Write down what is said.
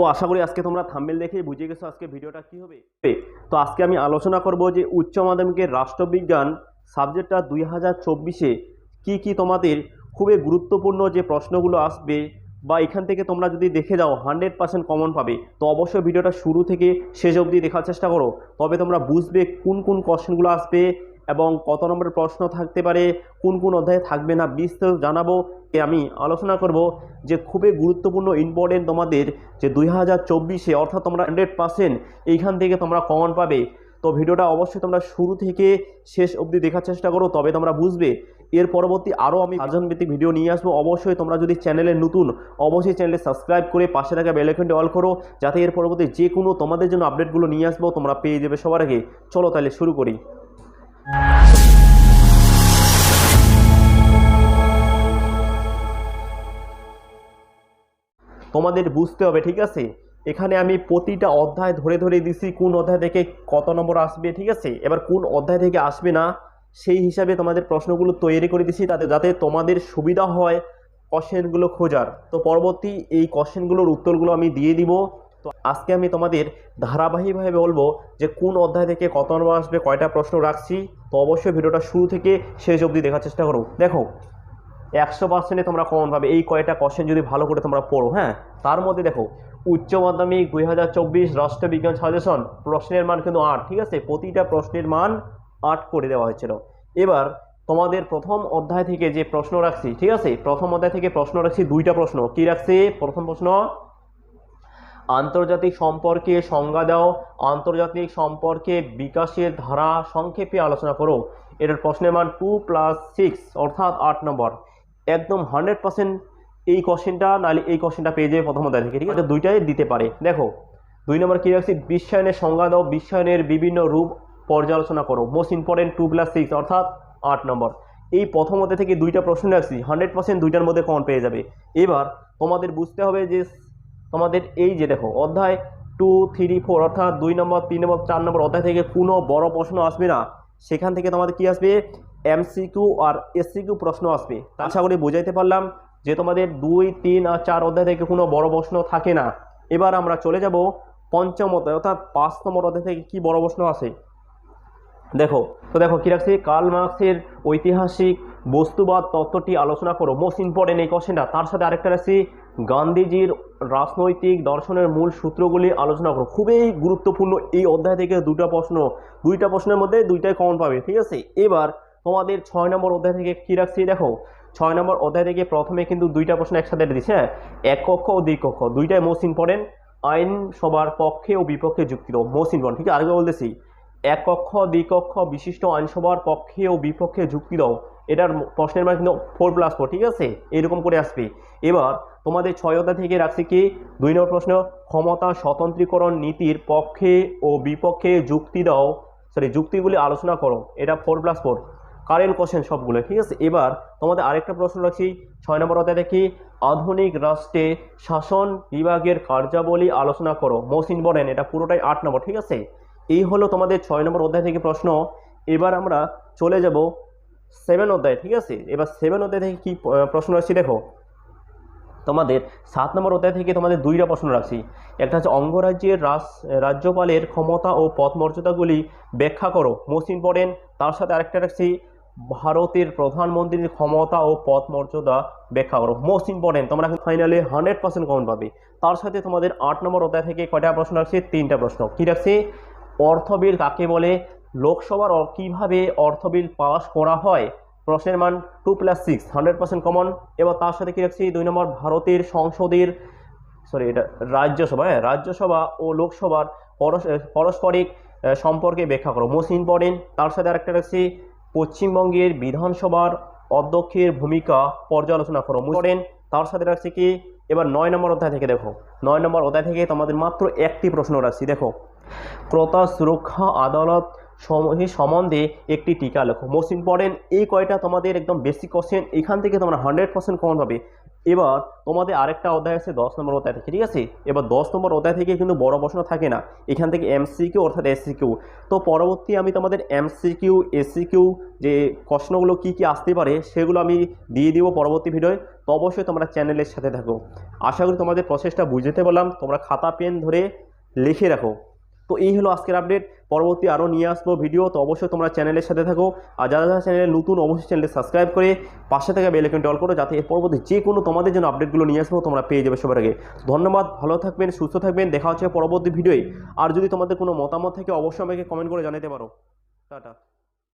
তো আশা করি আজকে তোমরা থাম্বেল দেখে বুঝে গেছো আজকে ভিডিওটা কি হবে। তো আজকে আমি আলোচনা করব যে উচ্চ মাধ্যমিকের রাষ্ট্রবিজ্ঞান সাবজেক্টটা দুই হাজার চব্বিশে কী কী তোমাদের খুবই গুরুত্বপূর্ণ যে প্রশ্নগুলো আসবে বা এখান থেকে তোমরা যদি দেখে যাও হান্ড্রেড পার্সেন্ট কমন পাবে, তো অবশ্যই ভিডিওটা শুরু থেকে শেষ অবধি দেখার চেষ্টা করো। তবে তোমরা বুঝবে কোন কোন কোশ্চেনগুলো আসবে এবং কত নম্বরের প্রশ্ন থাকতে পারে, কোন কোন অধ্যায়ে থাকবে না, বিস্তারিত জানাব। আমি আলোচনা করব যে খুবই গুরুত্বপূর্ণ ইম্পর্টেন্ট তোমাদের যে দুই হাজার চব্বিশে, অর্থাৎ তোমরা হান্ড্রেড পার্সেন্ট এইখান থেকে তোমরা কমন পাবে। তো ভিডিওটা অবশ্যই তোমরা শুরু থেকে শেষ অবধি দেখার চেষ্টা করো, তবে তোমরা বুঝবে। এর পরবর্তী আরও আমি সার্জনভিত্তিক ভিডিও নিয়ে আসব। অবশ্যই তোমরা যদি চ্যানেলে নতুন, অবশ্যই চ্যানেলে সাবস্ক্রাইব করে পাশে থাকা বেলাইকনটি অল করো, যাতে এর পরবর্তী যে কোনো তোমাদের জন্য আপডেটগুলো নিয়ে আসব, তোমরা পেয়ে যাবে সবার আগে। চলো তাহলে শুরু করি। তোমাদের বুঝতে হবে, ঠিক আছে? এখানে আমি প্রতিটা অধ্যায় ধরে ধরে দিছি, কোন অধ্যায় থেকে কত নম্বর আসবে, ঠিক আছে? এবার কোন অধ্যায় থেকে আসবে না, সেই হিসাবে তোমাদের প্রশ্নগুলো তৈরি করে দিছি, তাতে, যাতে তোমাদের সুবিধা হয় কোশ্চেনগুলো খোঁজার। তো পরবর্তী এই কোশ্চেনগুলোর উত্তরগুলো আমি দিয়ে দিব। তো আজকে আমি তোমাদের ধারাবাহিকভাবে বলব যে কোন অধ্যায় থেকে কত নম্বর আসবে, কয়টা প্রশ্ন রাখছি। তো অবশ্যই ভিডিওটা শুরু থেকে শেষ অবধি দেখার চেষ্টা করো। দেখো একশো পার্সেন্টে তোমরা কমন পাবে। এই কয়টা কোশ্চেন যদি ভালো করে তোমরা পড়ো হ্যাঁ? তার মধ্যে দেখো, উচ্চ মাধ্যমিক দুই হাজার চব্বিশ রাষ্ট্রবিজ্ঞান সাজেশন প্রশ্নের মান কিন্তু আট, ঠিক আছে? প্রতিটা প্রশ্নের মান আট করে দেওয়া হয়েছিল। এবার তোমাদের প্রথম অধ্যায় থেকে যে প্রশ্ন রাখছি, ঠিক আছে? প্রথম অধ্যায় থেকে প্রশ্ন রাখছি দুইটা প্রশ্ন। কি রাখছি? প্রথম প্রশ্ন, আন্তর্জাতিক সম্পর্কে সংজ্ঞা দাও, আন্তর্জাতিক সম্পর্কে বিকাশের ধারা সংক্ষেপে আলোচনা করো। এটার প্রশ্নের মান টু প্লাস সিক্স অর্থাৎ আট নম্বর। একদম হান্ড্রেড পার্সেন্ট এই কোশ্চেনটা নাহলে এই কোশ্চেনটা পেয়ে যাবে প্রথম অধ্যায় থেকে, ঠিক আছে? দুইটাই দিতে পারে। দেখো, দুই নম্বর কী রাখছি? বিশ্বায়নের সংজ্ঞা দাও, বিশ্বায়নের বিভিন্ন রূপ পর্যালোচনা করো। Most important two plus six অর্থাৎ আট নম্বর। এই প্রথম অধ্যায় থেকে দুইটা প্রশ্ন রাখছি হান্ড্রেড পার্সেন্ট দুইটার মধ্যে কমন পেয়ে যাবে। এবার তোমাদের বুঝতে হবে যে, তোমাদের এই যে দেখো, অধ্যায় টু থ্রি ফোর অর্থাৎ দুই নম্বর, তিন নম্বর, চার নম্বর অধ্যায় থেকে কোনো বড় প্রশ্ন আসবে না। সেখান থেকে তোমাদের কি আসবে? এমসিকিউ আর এসসিকিউ প্রশ্ন আসবে। আশা করি বোঝাইতে পারলাম যে তোমাদের দুই, তিন আর চার অধ্যায় থেকে কোনো বড় প্রশ্ন থাকে না। এবার আমরা চলে যাব পঞ্চম অধ্যায়, অর্থাৎ পাঁচ নম্বর অধ্যায় থেকে কি বড় প্রশ্ন আসে? দেখো, তো দেখো, কী রাখছি? কার্ল মার্কসের ঐতিহাসিক বস্তুবাদ তত্ত্বটি আলোচনা করো। মোস্ট ইম্পর্টেন্ট এই কোশ্চেনটা তার সাথে আরেকটা রাখছি, গান্ধীজির রাজনৈতিক দর্শনের মূল সূত্রগুলি আলোচনা করো। খুবই গুরুত্বপূর্ণ এই অধ্যায় থেকে দুটো প্রশ্ন। দুইটা প্রশ্নের মধ্যে দুইটাই কমন পাবে, ঠিক আছে? এবার তোমাদের ছয় নম্বর অধ্যায় থেকে কী রাখছি দেখো? ছয় নম্বর অধ্যায় থেকে প্রথমে কিন্তু দুইটা প্রশ্ন একসাথে দিচ্ছে হ্যাঁ? এক কক্ষ ও দুই কক্ষ, দুইটাই মোস্ট ইম্পর্টেন্ট আইন সবার পক্ষে ও বিপক্ষে যুক্তি মোস্ট ইম্পর্টেন্ট ঠিক আছে? আরেকবার বলতেছি, এক কক্ষ দ্বিকক্ষ বিশিষ্ট আইনসভার পক্ষে ও বিপক্ষে যুক্তি দাও এটার প্রশ্নের মান কিন্তু ফোর প্লাস ফোর ঠিক আছে? এরকম করে আসবে। এবার তোমাদের ছয় অধ্যায় থেকে রাখছি কি? দুই নম্বর প্রশ্ন, ক্ষমতা স্বতন্ত্রীকরণ নীতির পক্ষে ও বিপক্ষে যুক্তি দাও সরি যুক্তিগুলি আলোচনা করো, এটা four plus four current question সবগুলো, ঠিক আছে? এবার তোমাদের আরেকটা প্রশ্ন রাখছি। ছয় নম্বর অধ্যায় দেখি আধুনিক রাষ্ট্রে শাসন বিভাগের কার্যাবলী আলোচনা করো। মোস্ট ইম্পর্টেন্ট এটা পুরোটাই আট নম্বর, ঠিক আছে? এই হলো তোমাদের ছয় নম্বর অধ্যায় থেকে প্রশ্ন। এবার আমরা চলে যাব সেভেন অধ্যায়, ঠিক আছে? এবার সেভেন অধ্যায় থেকে কী প্রশ্ন রাখছি দেখো। তোমাদের সাত নম্বর অধ্যায় থেকে তোমাদের দুইটা প্রশ্ন রাখছি। একটা হচ্ছে অঙ্গরাজ্যের রাজ রাজ্যপালের ক্ষমতা ও পথ মর্যাদাগুলি ব্যাখ্যা করো। মোস্ট ইম্পর্টেন্ট তার সাথে আরেকটা রাখছি। ভারতের প্রধানমন্ত্রীর ক্ষমতা ও পথ মর্যাদা ব্যাখ্যা করো। মোস্ট ইম্পর্টেন্ট তোমরা ফাইনালে হান্ড্রেড পার্সেন্ট কমন পাবে। তার সাথে তোমাদের আট নম্বর অধ্যায় থেকে কয়টা প্রশ্ন রাখছি তিনটা প্রশ্ন। কী রাখছি অর্থবিল কাকে বলে? লোকসভার কীভাবে অর্থবিল পাস করা হয়? প্রশ্নের মান two plus six hundred percent common এবার তার সাথে কী রাখছি? দুই নম্বর, ভারতের সংসদের সরি এটা রাজ্যসভা হ্যাঁ রাজ্যসভা ও লোকসভার পরস্পরিক সম্পর্কে ব্যাখ্যা করো। মোস্ট ইম্পর্টেন্ট তার সাথে আরেকটা রাখছি পশ্চিমবঙ্গের বিধানসভার অধ্যক্ষের ভূমিকা পর্যালোচনা করো। করেন, তার সাথে রাখছি কি? এবার নয় নম্বর অধ্যায় থেকে দেখো। নয় নম্বর অধ্যায় থেকে তোমাদের মাত্র একটি প্রশ্ন রাখছি, দেখো। ক্রতা সুরক্ষা আদালত সম্বন্ধে একটি টিকা লেখো। মোস্ট ইম্পর্টেন্ট এই কয়টা তোমাদের একদম বেসিক কোশ্চেন এখান থেকে তোমরা হান্ড্রেড পার্সেন্ট কমন পাবে। এবার তোমাদের আরেকটা অধ্যায় আছে, দশ নম্বর অধ্যায় থেকে, ঠিক আছে? এবার দশ নম্বর অধ্যায় থেকে কিন্তু বড় প্রশ্ন থাকে না। এখান থেকে এমসিকিউ অর্থাৎ এসসিকিউ। তো পরবর্তী আমি তোমাদের এমসিকিউ, এসসিকিউ যে প্রশ্নগুলো কি কি আসতে পারে, সেগুলো আমি দিয়ে দিব পরবর্তী ভিডিওয়। তো অবশ্যই তোমরা চ্যানেলের সাথে থাকো। আশা করি তোমাদের প্রসেসটা বুঝতে পারলাম। তোমরা খাতা, পেন ধরে লিখে রাখো। তো এই হলো আজকের আপডেট পরবর্তী আরও নিয়ে আসব ভিডিও তো অবশ্যই তোমরা চ্যানেলের সাথে থাকো। আর যারা যারা চ্যানেলে নতুন, অবশ্যই চ্যানেলে সাবস্ক্রাইব করে পাশে থেকে বেল আইকনটি অল করো, যাতে এর পরবর্তী যে কোনো তোমাদের জন্য আপডেটগুলো নিয়ে আসব, তোমরা পেয়ে যাবে সবার আগে। ধন্যবাদ, ভালো থাকবেন, সুস্থ থাকবেন, দেখা হচ্ছে পরবর্তী ভিডিওয়ে আর যদি তোমাদের কোনো মতামত থাকে, অবশ্যই আমাকে কমেন্ট করে জানাতে পারো। টাটা।